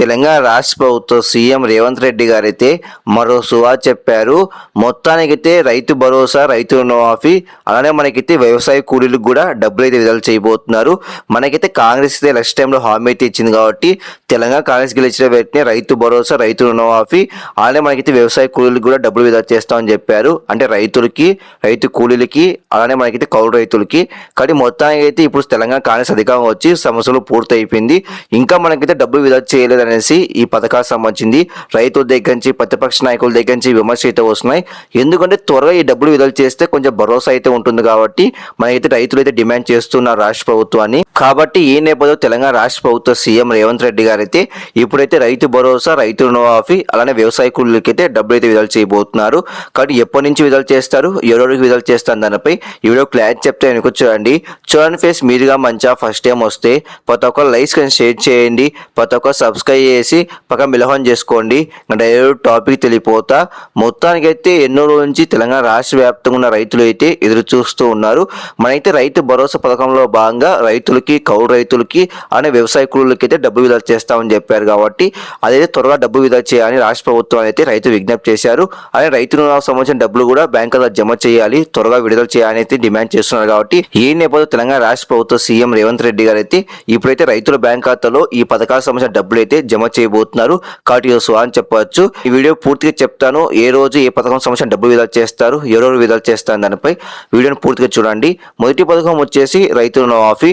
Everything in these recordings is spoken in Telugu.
తెలంగాణ రాష్ట్ర ప్రభుత్వ సీఎం రేవంత్ రెడ్డి గారైతే మరో సువా చెప్పారు. మొత్తానికైతే రైతు భరోసా రైతు రుణమాఫీ అలానే మనకైతే వ్యవసాయ కూలీలకు కూడా డబ్బులు అయితే విడుదల చేయబోతున్నారు. మనకైతే కాంగ్రెస్ అయితే ఎలక్షన్ టైంలో హామీ అయితే ఇచ్చింది కాబట్టి తెలంగాణ కాంగ్రెస్ గెలిచిన వెంటనే రైతు భరోసా రైతు రుణమాఫీ అలానే మనకైతే వ్యవసాయ కూలీలకు కూడా డబ్బులు విడుదల చేస్తామని చెప్పారు. అంటే రైతులకి రైతు కూలీలకి అలానే మనకైతే కౌలు రైతులకి. కానీ మొత్తానికి అయితే ఇప్పుడు తెలంగాణ కాంగ్రెస్ అధికారం వచ్చి సమస్యలు పూర్తయిపోయింది. ఇంకా మనకైతే డబ్బులు విడుదల చేయలేదని అనేసి ఈ పథకాలకు సంబంధించింది. రైతుల దగ్గర నుంచి ప్రతిపక్ష నాయకుల దగ్గర నుంచి విమర్శ అయితే వస్తున్నాయి. ఎందుకంటే త్వరగా ఈ డబ్బులు విడుదల చేస్తే కొంచెం భరోసా అయితే ఉంటుంది కాబట్టి మనకైతే రైతులు అయితే డిమాండ్ చేస్తున్నారు రాష్ట్ర ప్రభుత్వాన్ని. కాబట్టి ఈ నేపథ్యంలో తెలంగాణ రాష్ట్ర ప్రభుత్వ సీఎం రేవంత్ రెడ్డి గారు అయితే ఇప్పుడైతే రైతు భరోసా రైతు రుణమాఫీ అలానే వ్యవసాయ కూలీలకి అయితే డబ్బులు అయితే విడుదల చేయబోతున్నారు. కాబట్టి ఎప్పటి నుంచి విడుదల చేస్తారు? ఎవరెవరికి విడుదల చేస్తారు? దానిపై వీడియో క్లారిటీ చెప్తే వెనుక చూడండి. చూడండి ఫేస్ మీరుగా మంచిగా ఫస్ట్ టైం వస్తే ప్రతి ఒక్క లైక్స్ కానీ షేర్ చేయండి. ప్రతి ఒక్క సబ్స్క్రైబ్ చేసి పక్క మిలహం చేసుకోండి. డైరెక్ట్ టాపిక్ తెలియపోతా. మొత్తానికైతే ఎన్నో రోజుల నుంచి తెలంగాణ రాష్ట్ర వ్యాప్తంగా ఉన్న రైతులు అయితే ఎదురు చూస్తూ ఉన్నారు. మనైతే రైతు భరోసా పథకంలో భాగంగా రైతులకి కౌలు రైతులకి అనే వ్యవసాయ కూలీలకి అయితే డబ్బు విడుదల చేస్తామని చెప్పారు కాబట్టి అదైతే త్వరగా డబ్బు విడుదల చేయాలని రాష్ట్ర ప్రభుత్వం అయితే రైతు విజ్ఞప్తి చేశారు. అదే రైతు రుణాలకు సంబంధించిన డబ్బులు కూడా బ్యాంకులో జమ చేయాలి త్వరగా విడుదల చేయాలని అయితే డిమాండ్ చేస్తున్నారు కాబట్టి ఈ నేపథ్యంలో తెలంగాణ రాష్ట్ర ప్రభుత్వ సీఎం రేవంత్ రెడ్డి గారు అయితే ఇప్పుడైతే రైతుల బ్యాంక్ ఖాతాలో ఈ పథకాలకు సంబంధించిన డబ్బులు అయితే జమ చేయబోతున్నారు. కాబట్టి ఇది అని చెప్పవచ్చు ఈ వీడియో పూర్తిగా చెప్తాను. ఏ రోజు ఏ పథకం సంబంధించిన డబ్బు విడుదల చేస్తారు ఎవరెవరు విడుదల చేస్తారు దానిపై వీడియోని పూర్తిగా చూడండి. మొదటి పథకం వచ్చేసి రైతు రుణమాఫీ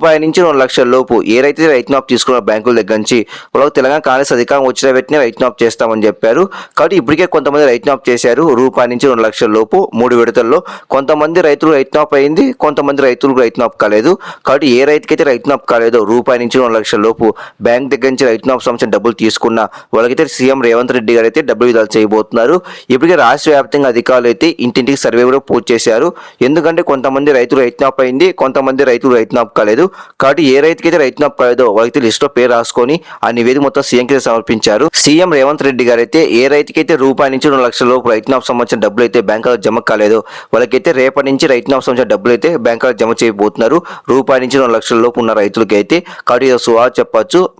రూపాయి నుంచి రెండు లక్షల లోపు. ఏ రైతు రైతు తీసుకున్న బ్యాంకుల దగ్గర నుంచి వాళ్ళకి తెలంగాణ కాంగ్రెస్ అధికారం వచ్చిన వెంటనే రైతు చేస్తామని చెప్పారు. కాబట్టి ఇప్పటికే కొంతమంది రైతు చేశారు. రూపాయి నుంచి రెండు లక్షల లోపు మూడు విడతల్లో. కొంతమంది రైతులు రైతు అయింది కొంతమంది రైతులకు రైతు కాలేదు. కాబట్టి ఏ రైతుకైతే రైతు కాలేదో రూపాయి నుంచి రెండు లక్షల లోపు బ్యాంక్ దగ్గర నుంచి రైతు మాఫ్ సంబంధించిన డబ్బులు తీసుకున్న వాళ్ళకైతే సీఎం రేవంత్ రెడ్డి గారు అయితే డబ్బులు విధాలు చేయబోతున్నారు. ఇప్పటికే రాష్ట్ర వ్యాప్తంగా అధికారులు అయితే ఇంటింటికి సర్వే కూడా పూర్తి చేశారు. ఎందుకంటే కొంతమంది రైతులు రైతు అయింది కొంతమంది రైతులు రైతు కాలేదు. కాబట్టి ఏ రైతుకైతే రైతు మాఫ్ కాలేదో వాళ్ళకి లిస్ట్లో పేరు రాసుకొని ఆ నివేదిక మొత్తం సీఎం కి సమర్పించారు. సీఎం రేవంత్ రెడ్డి గారు అయితే ఏ రైతుకైతే రూపాయి నుంచి రెండు లక్షల లోపు రైతు నాపు సంబంధించిన డబ్బులు అయితే బ్యాంకులో జమ కాలేదో వాళ్ళకైతే రేపటి నుంచి రైతు నాపు సంబంధించిన డబ్బులు అయితే బ్యాంకులో జమ చేయబోతున్నారు. రూపాయి నుంచి రెండు లక్షల లోపు ఉన్న రైతులకి అయితే కాబట్టి ఇది సువా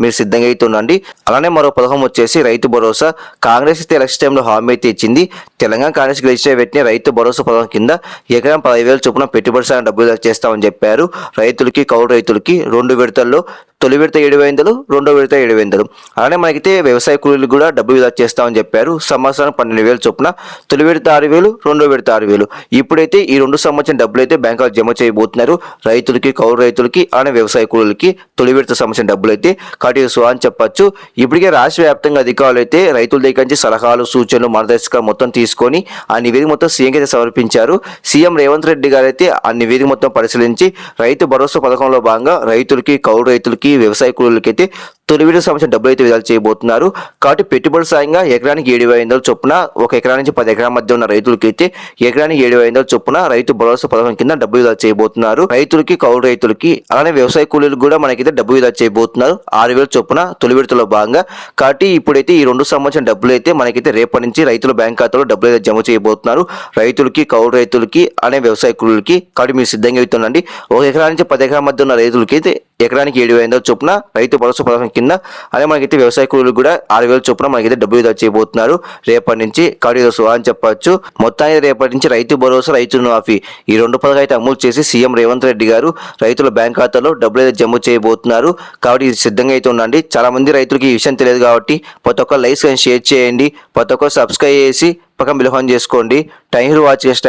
మీరు సిద్ధంగా అయితే ఉండండి. అలానే మరో పథకం వచ్చేసి రైతు భరోసా. కాంగ్రెస్ అయితే ఎలక్షన్ టైంలో హామీ అయితే ఇచ్చింది. తెలంగాణ కాంగ్రెస్ గెలిచిన పెట్టిన రైతు భరోసా పథకం కింద ఎకరం పదివేల చొప్పున పెట్టుబడి సాయం డబ్బులు చేస్తామని చెప్పారు. రైతులకి కౌలు రైతులకి రెండు విడతల్లో తొలి విడత ఏడు వందలు రెండో విడత ఏడు వందలు అలానే మనకైతే వ్యవసాయ కూలీలు కూడా డబ్బు విధా చేస్తామని చెప్పారు. సంవత్సరం పన్నెండు వేలు చొప్పున తొలి విడత ఆరు వేలు రెండో విడత ఆరు వేలు. ఇప్పుడైతే ఈ రెండు సంవత్సరం డబ్బులు అయితే బ్యాంకులు జమ చేయబోతున్నారు. రైతులకి కౌలు రైతులకి అలానే వ్యవసాయ కూలీలకి తొలి విడత సంవత్సరం డబ్బులు అయితే కాటి సో అని చెప్పచ్చు. ఇప్పటికే రాష్ట్ర వ్యాప్తంగా అధికారులు అయితే రైతుల దగ్గర నుంచి సలహాలు సూచనలు మార్గదర్శకాలు మొత్తం తీసుకొని ఆ నివేదిక మొత్తం సీఎం అయితే సమర్పించారు. సీఎం రేవంత్ రెడ్డి గారు అయితే ఆ నివేదిక మొత్తం పరిశీలించి రైతు భరోసా పథకంలో భాగంగా రైతులకి కౌలు రైతులకి వ్యవసాయ కూలీలకైతే తొలి సంవత్సరం డబ్బులు అయితే విడుదల చేయబోతున్నారు. కాబట్టి పెట్టుబడి సాయంగా ఎకరానికి ఏడు వేల ఐదు చొప్పున ఒక ఎకరా నుంచి పది ఎకరాల మధ్య ఉన్న రైతులకి అయితే ఎకరానికి ఏడు వేల ఐదు చొప్పున రైతు భరోసా పథకం కింద డబ్బు విడుదల చేయబోతున్నారు. రైతులకి కౌలు రైతులకి అలానే వ్యవసాయ కూలీలకు కూడా మనకైతే డబ్బు విడుదల చేయబోతున్నారు. ఆరు వేల చొప్పున తొలి విడతలో భాగంగా. కాబట్టి ఇప్పుడైతే ఈ రెండు సంవత్సరం డబ్బులు అయితే మనకైతే రేపటి నుంచి రైతుల బ్యాంక్ ఖాతాలో డబ్బులు అయితే జమ చేయబోతున్నారు. రైతులకి కౌలు రైతులకి అలానే వ్యవసాయ కూలీలకి కాబట్టి మీరు సిద్ధంగా అవుతుండండి ఒక ఎకరా నుంచి పది ఎకరాల మధ్య ఉన్న రైతులకి అయితే ఎకరానికి ఏడు వేల చొప్పున రైతు భరోసా పథకం కింద. అదే మనకైతే వ్యవసాయ కూలీలు కూడా ఆరు వేల చొప్పున మనకైతే డబ్బు విడుదల చేయబోతున్నారు. రేపటి నుంచి కాబట్టి అని చెప్పొచ్చు. మొత్తానికి రేపటి నుంచి రైతు భరోసా రైతు మాఫీ ఈ రెండు పథకాలు అయితే అమలు చేసి సీఎం రేవంత్ రెడ్డి గారు రైతుల బ్యాంక్ ఖాతాలో డబ్బులు అయితే జమ చేయబోతున్నారు. కాబట్టి ఇది సిద్ధంగా అయితే ఉండండి. చాలా మంది రైతులకి ఈ విషయం తెలియదు కాబట్టి ప్రతి ఒక్క లైక్స్ షేర్ చేయండి. ప్రతి ఒక్క సబ్స్క్రైబ్ చేసి పక్కన బిల్హోన్ చేసుకోండి. టైం వాచ్ చేసి